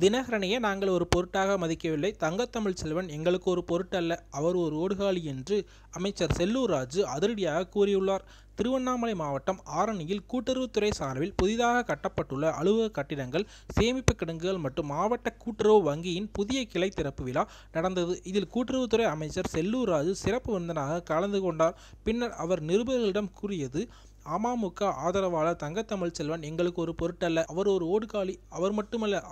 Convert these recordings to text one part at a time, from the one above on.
தினகரனையே நாங்கள் ஒரு பொருட்டாக மதிக்கவில்லை. தங்கத்தமிழ் செல்வன் எங்களுக்கு ஒரு பொருட்டல்ல. அவர் ஒரு ஓடுகாலி என்று அமைச்சர் செல்லூர் ராஜு அதிரடியாக கூறியுள்ளார். திருவண்ணாமலை மாவட்டம் ஆரணியில் கூட்டுறவுத்துறை சார்பில் புதிதாக கட்டப்பட்டுள்ள அலுவலக கட்டிடங்கள் சேமிப்பு கிடங்குகள் மற்றும் மாவட்ட கூட்டுறவு வங்கியின் புதிய கிளை திறப்பு விழா நடந்தது. இதில் கூட்டுறவுத்துறை அமைச்சர் செல்லூர் ராஜு சிறப்பு விருந்தனாக கலந்து கொண்டார். பின்னர் அவர் நிருபர்களிடம் கூறியது அமமுக ஆதரவாளர் தங்கத்தமிழ் செல்வன் எங்களுக்கு ஒரு பொருட்டல்ல. அவர் ஒரு ஓடுகாலி. அவர் மட்டுமல்ல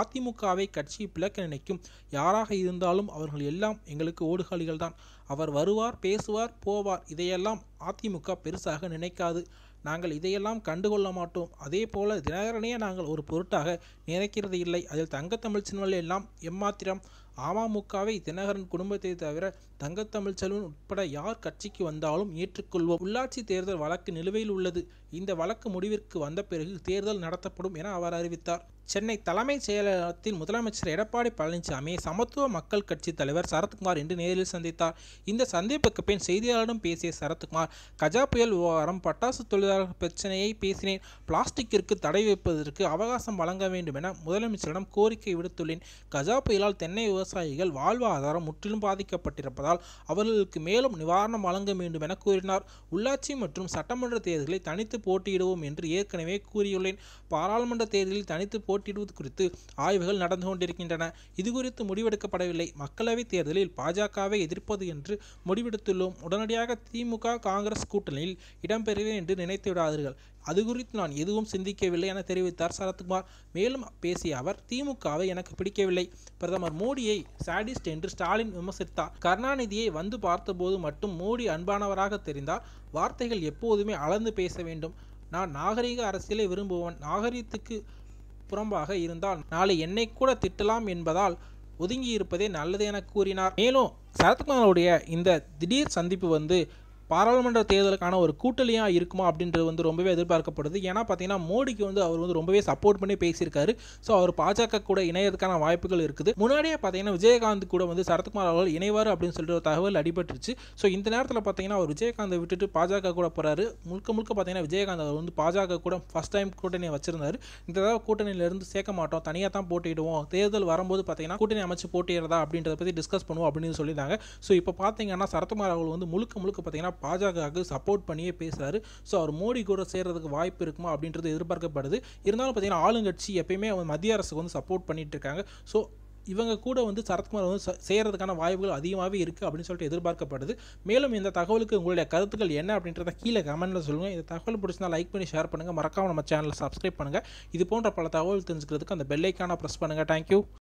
அதிமுகவை கட்சி பிளக்க நினைக்கும். யாராக இருந்தாலும் அவர்கள் எல்லாம் எங்களுக்கு ஓடுகாலிகள் தான் அவர் வருவார் பேசுவார் போவார். இதையெல்லாம் அதிமுக பெருசாக நினைக்காது. நாங்கள் இதையெல்லாம் கண்டுகொள்ள மாட்டோம். அதே போல தினகரனையே நாங்கள் ஒரு பொருட்டாக நினைக்கிறது இல்லை. அதில் தங்கத்தமிழ் சினிமாவில் எல்லாம் எம்மாத்திரம் அமமுகவை தினகரன் குடும்பத்தை தவிர தங்கத்தமிழ் செல்வன் உட்பட யார் கட்சிக்கு வந்தாலும் ஏற்றுக்கொள்வோம். உள்ளாட்சி தேர்தல் வழக்கு நிலுவையில் உள்ளது. இந்த வழக்கு முடிவிற்கு வந்த பிறகு தேர்தல் நடத்தப்படும் என அவர் அறிவித்தார். சென்னை தலைமைச் செயலகத்தில் முதலமைச்சர் எடப்பாடி பழனிசாமி சமத்துவ மக்கள் கட்சி தலைவர் சரத்குமார் இன்று நேரில் சந்தித்தார். இந்த சந்திப்புக்கு பின் செய்தியாளரிடம் பேசிய சரத்குமார் கஜா புயல் விவகாரம் பட்டாசு தொழிலாளர் பிரச்சனையை பேசினேன். பிளாஸ்டிக்கிற்கு தடை வைப்பதற்கு அவகாசம் வழங்க வேண்டும் என முதலமைச்சரிடம் கோரிக்கை விடுத்துள்ளேன். கஜா புயலால் தென்னை விவசாயிகள் வாழ்வாதாரம் முற்றிலும் பாதிக்கப்பட்டிருப்பதால் அவர்களுக்கு மேலும் நிவாரணம் வழங்க வேண்டும் என கூறினார். உள்ளாட்சி மற்றும் சட்டமன்ற தேர்தலில் தனித்து போட்டியிடுவோம் என்று ஏற்கனவே கூறியுள்ளேன். பாராளுமன்ற தேர்தலில் தனித்து போட்டியிடுவது குறித்து ஆய்வுகள் நடந்து கொண்டிருக்கின்றன. இது குறித்து முடிவெடுக்கப்படவில்லை. மக்களவைத் தேர்தலில் பாஜகவை எதிர்ப்பது என்று முடிவெடுத்துள்ளோம். உடனடியாக திமுக காங்கிரஸ் கூட்டணியில் இடம்பெறுவேன் என்று நினைத்து விடாதீர்கள். அது குறித்து நான் எதுவும் சிந்திக்கவில்லை என தெரிவித்தார் சரத்குமார். மேலும் பேசிய அவர் திமுகவை எனக்கு பிடிக்கவில்லை. பிரதமர் மோடியை சாடிஸ்ட் என்று ஸ்டாலின் விமர்சித்தார். கருணாநிதியை வந்து பார்த்தபோது மட்டும் மோடி அன்பானவராக தெரிந்தார். வார்த்தைகள் எப்போதுமே அளந்து பேச வேண்டும். நான் நாகரிக அரசியலை விரும்புவன் நாகரிகத்துக்கு புறம்பாக இருந்தால் நாளை என்னை கூட திட்டலாம் என்பதால் ஒதுங்கி இருப்பதே நல்லது என கூறினார். மேலும் சரத்குமாரோடைய இந்த திடீர் சந்திப்பு வந்து பாராளுமன்ற தேர்தலுக்கான ஒரு கூட்டணியாக இருக்குமா அப்படின்றது வந்து ரொம்பவே எதிர்பார்க்கப்படுது. ஏன்னா பார்த்தீங்கன்னா மோடிக்கு வந்து அவர் வந்து ரொம்பவே சப்போர்ட் பண்ணி பேசியிருக்காரு. ஸோ அவர் பாஜக கூட இணையதுக்கான வாய்ப்புகள் இருக்குது. முன்னாடியே பார்த்தீங்கன்னா விஜயகாந்த் கூட வந்து சரத்குமார் அவர்கள் இணைவார் அப்படின்னு சொல்லிட்டு ஒரு தகவல் அடிபட்டுருச்சு. ஸோ இந்த நேரத்தில் பார்த்தீங்கன்னா அவர் விஜயகாந்தை விட்டுட்டு பாஜக கூட போகிறாரு முழுக்க முழுக்க பார்த்தீங்கன்னா விஜயகாந்த் அவர் வந்து பாஜக கூட ஃபஸ்ட் டைம் கூட்டணியை வச்சிருந்தாரு. இந்த தடவை கூட்டணியிலிருந்து சேர்க்க மாட்டோம். தனியாக தான் போட்டிடுவோம் தேர்தல் வரும்போது பார்த்தீங்கன்னா கூட்டணி அமைச்சு போட்டியிடுறதா அப்படின்றத பற்றி டிஸ்கஸ் பண்ணுவோம் அப்படின்னு சொல்லியிருந்தாங்க. ஸோ இப்போ பார்த்தீங்கன்னா சரத்குமார் அவர்கள் வந்து முழுக்க முழுக்க பார்த்தீங்கன்னா பாஜகவுக்கு சப்போர்ட் பண்ணியே பேசுகிறாரு ஸோ அவர் மோடி கூட சேர்றதுக்கு வாய்ப்பு இருக்குமா அப்படின்றது எதிர்பார்க்கப்படுது. இருந்தாலும் பார்த்தீங்கன்னா ஆளுங்கட்சி எப்பயுமே அவங்க மத்திய அரசுக்கு வந்து சப்போர்ட் பண்ணிட்டு இருக்காங்க. ஸோ இவங்க கூட வந்து சரத்குமார் வந்து செய்கிறதுக்கான வாய்ப்புகள் அதிகமாகவே இருக்குது அப்படின்னு சொல்லிட்டு எதிர்பார்க்கப்படுது. மேலும் இந்த தகவலுக்கு உங்களுடைய கருத்துக்கள் என்ன அப்படின்றத கீழே கமெண்ட்டில் சொல்லுங்கள் இந்த தகவல் பிடிச்சிருந்தா லைக் பண்ணி ஷேர் பண்ணுங்கள் மறக்காம நம்ம சேனலை சப்ஸ்கிரைப் பண்ணுங்கள் இது போன்ற பல தகவல் தெரிஞ்சுக்கிறதுக்கு அந்த பெல்லைக்கான ப்ரெஸ் பண்ணுங்கள் தேங்க்யூ